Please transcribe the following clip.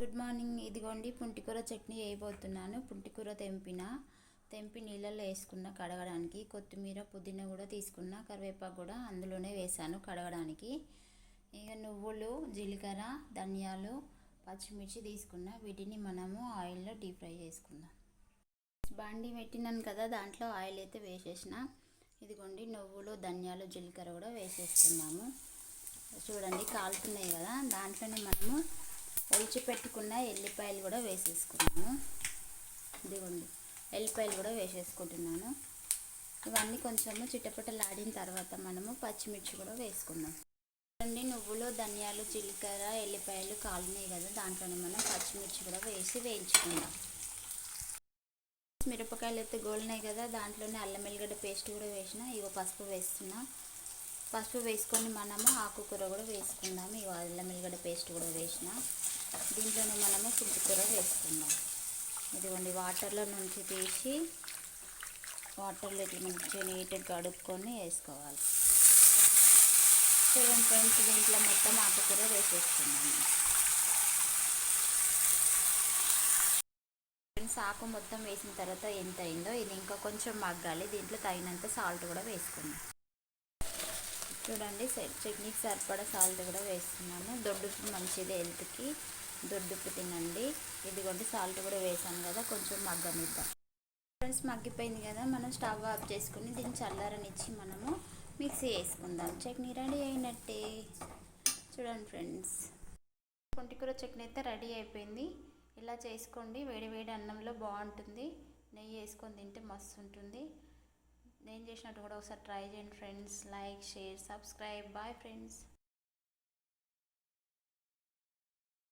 Good morning. ఇదిగోండి పుంటికూర చట్నీ వేయబోతున్నాను పుంటికూర తెంపిన తెంపి నీళ్ళల్లో వేసుకున్న కడగడానికి కొత్తిమీర పుదీనా కూడా తీసుకున్న కరివేపాకు కూడా అందులోనే వేసాను కడగడానికి. ఇక నువ్వులు జీలకర్ర ధనియాలు పచ్చిమిర్చి తీసుకున్న వీటిని మనము ఆయిల్లో డీప్ ఫ్రై చేసుకుందాం. బాండి పెట్టినాను కదా దాంట్లో ఆయిల్ అయితే వేసేసిన. ఇదిగోండి నువ్వులు ధనియాలు జీలకర్ర కూడా వేసేసుకున్నాము. చూడండి కాలుతున్నాయి కదా దాంట్లోనే మనము పచ్చి పెట్టుకున్న ఎల్లిపాయలు కూడా వేసేసుకున్నాము ఇదిగోండి ఎల్లిపాయలు కూడా వేసేసుకుంటున్నాను. ఇవన్నీ కొంచెము చిట్టపట్టలాడిన తర్వాత మనము పచ్చిమిర్చి కూడా వేసుకుందాం. చూడండి నువ్వులు ధనియాలు జీలకర్ర ఎల్లిపాయలు కాలున్నాయి కదా దాంట్లోనే మనం పచ్చిమిర్చి కూడా వేసి వేయించుకుందాం. మిరపకాయలు అయితే గోలినాయి కదా దాంట్లోనే అల్లం వెల్లిగడ్డ పేస్ట్ కూడా వేసిన ఇగో పసుపు వేస్తున్నా. పసుపు వేసుకొని మనము ఆకుకూర కూడా వేసుకుందాము. ఇగో అల్లం ఎల్లిగడ్డ పేస్ట్ కూడా వేసిన. దీంట్లోనే మనము పుట్టుకూర వేసుకుందాం. ఇదిగోండి వాటర్లో నుంచి తీసి వాటర్లో ఇట్లా మంచిగా నీట్గా కడుక్కొని వేసుకోవాలి. చూడండి ఫ్రెండ్స్ దీంట్లో మొత్తం ఆకుకూర వేసేసుకున్నాము ఫ్రెండ్స్ ఆకు మొత్తం వేసిన తర్వాత ఎంత అయిందో ఇది ఇంకా కొంచెం మగ్గాలి. దీంట్లో తగినంత సాల్ట్ కూడా వేసుకుందాం. చూడండి చట్నీకి సరిపడా సాల్ట్ కూడా వేస్తున్నాము దొడ్డు మంచిది హెల్త్కి దొడ్డుప్పు తినండి ఇదిగోండి సాల్ట్ కూడా వేసాను కదా కొంచెం మగ్గనిద్దాం. ఫ్రెండ్స్ మగ్గిపోయింది కదా మనం స్టవ్ ఆఫ్ చేసుకుని దీన్ని చల్లారనిచ్చి మనము మిక్సీ వేసుకుందాం. చట్నీ రెడీ అయినట్టే. చూడండి ఫ్రెండ్స్ కొంటికూర చట్నీ అయితే రెడీ అయిపోయింది. ఇలా చేసుకోండి వేడి వేడి అన్నంలో బాగుంటుంది. నెయ్యి వేసుకొని తింటే మస్తు ఉంటుంది. నేను చేసినట్టు కూడా ఒకసారి ట్రై చేయండి friends like share subscribe bye friends